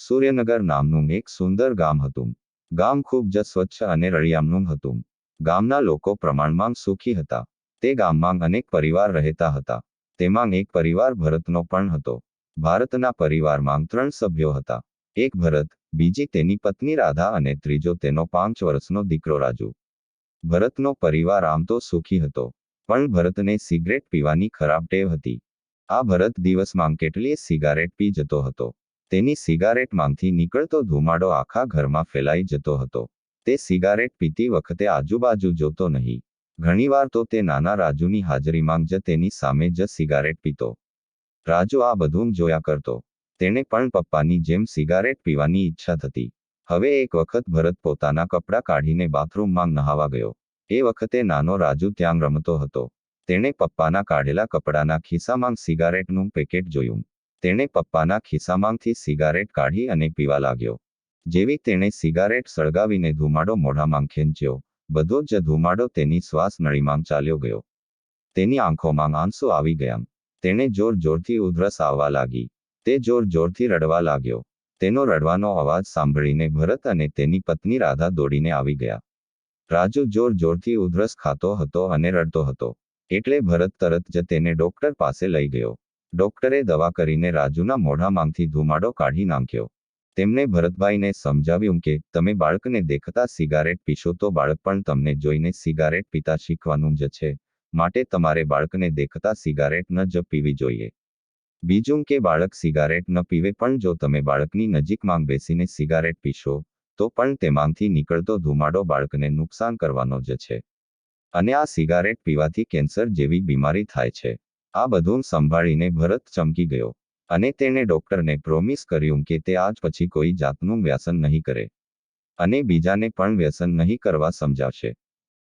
સૂર્યનગર નામનું એક સુંદર ગામ હતું. ગામ ખૂબ જ સ્વચ્છ અને રળિયામનું હતું. ગામના લોકો પ્રમાણમાં સુખી હતા. તે ગામમાં અનેક પરિવાર રહેતા હતા. તેમાં એક પરિવાર ભરતનો પણ હતો. ભારતના પરિવારમાં ત્રણ સભ્યો હતા. એક ભરત, બીજી તેની પત્ની રાધા અને ત્રીજો તેનો પાંચ વર્ષનો દીકરો રાજુ. ભરતનો પરિવાર આમ તો સુખી હતો. પણ ભરતને સિગરેટ પીવાની ખરાબ ટેવ હતી. આ ભરત દિવસમાં કેટલીય સિગારેટ પી જતો હતો. તેની સિગારેટમાંથી નીકળતો ધુમાડો આખા ઘરમાં ફેલાઈ જતો હતો. તે સિગારેટ પીતી વખતે આજુબાજુ જોતો નહીં. ઘણીવાર તો તે નાના રાજુની હાજરીમાં જ તેની સામે જ સિગારેટ પીતો. રાજુ આ બધું જોયા કરતો. તેને પણ પપ્પાની જેમ સિગારેટ પીવાની ઈચ્છા થતી. હવે એક વખત ભરત પોતાના કપડાં કાઢીને બાથરૂમમાં નહાવા ગયો. એ વખતે નાનો રાજુ ત્યાં રમતો હતો. તેણે પપ્પાના કાઢેલા કપડાના ખિસ્સામાં સિગારેટનું પેકેટ જોયું. તેણે પપ્પાના ખિસ્સામાંથી સિગારેટ કાઢી અને પીવા લાગ્યો. જેવી તેણે સિગારેટ સળગાવીને ધુમાડો મોઢામાં ખેંચ્યો, બધો જ ધુમાડો તેની શ્વાસ નળીમાં ચાલ્યો ગયો. તેની આંખોમાં આંસુ આવી ગયા. તેણે જોર જોરથી ઉધરસ આવવા લાગી. તે જોર જોરથી રડવા લાગ્યો. તેનો રડવાનો અવાજ સાંભળીને ભરત અને તેની પત્ની રાધા દોડીને આવી ગયા. રાજુ જોર જોરથી ઉધરસ ખાતો હતો અને રડતો હતો. એટલે ભરત તરત જ તેને ડોક્ટર પાસે લઈ ગયો. ડોક્ટરે દવા કરીને રાજુના મોઢામાંથી ધુમાડો કાઢી નાખ્યો. તેમણે ભરતભાઈને સમજાવ્યું કે, તમે બાળકને દેખતા સિગારેટ પીશો તો બાળક પણ તમને જોઈને સિગારેટ પીતા શીખવાનું જ છે. માટે તમારે બાળકને દેખતા સિગારેટ ન જ પીવી જોઈએ. બીજું કે બાળક સિગારેટ ન પીવે પણ જો તમે બાળકની નજીકમાં બેસીને સિગારેટ પીશો, તો પણ તેમાંથી નીકળતો ધુમાડો બાળકને નુકસાન કરવાનો જ છે. અને આ સિગારેટ પીવાથી કેન્સર જેવી બીમારી થાય છે. આ બધું સંભાળીને ભરત ચમકી ગયો અને તેણે ડોક્ટરને પ્રોમિસ કર્યું કે તે આજ પછી કોઈ જાતનું વ્યસન નહીં કરે અને બીજાને પણ વ્યસન નહીં કરવા સમજાવશે.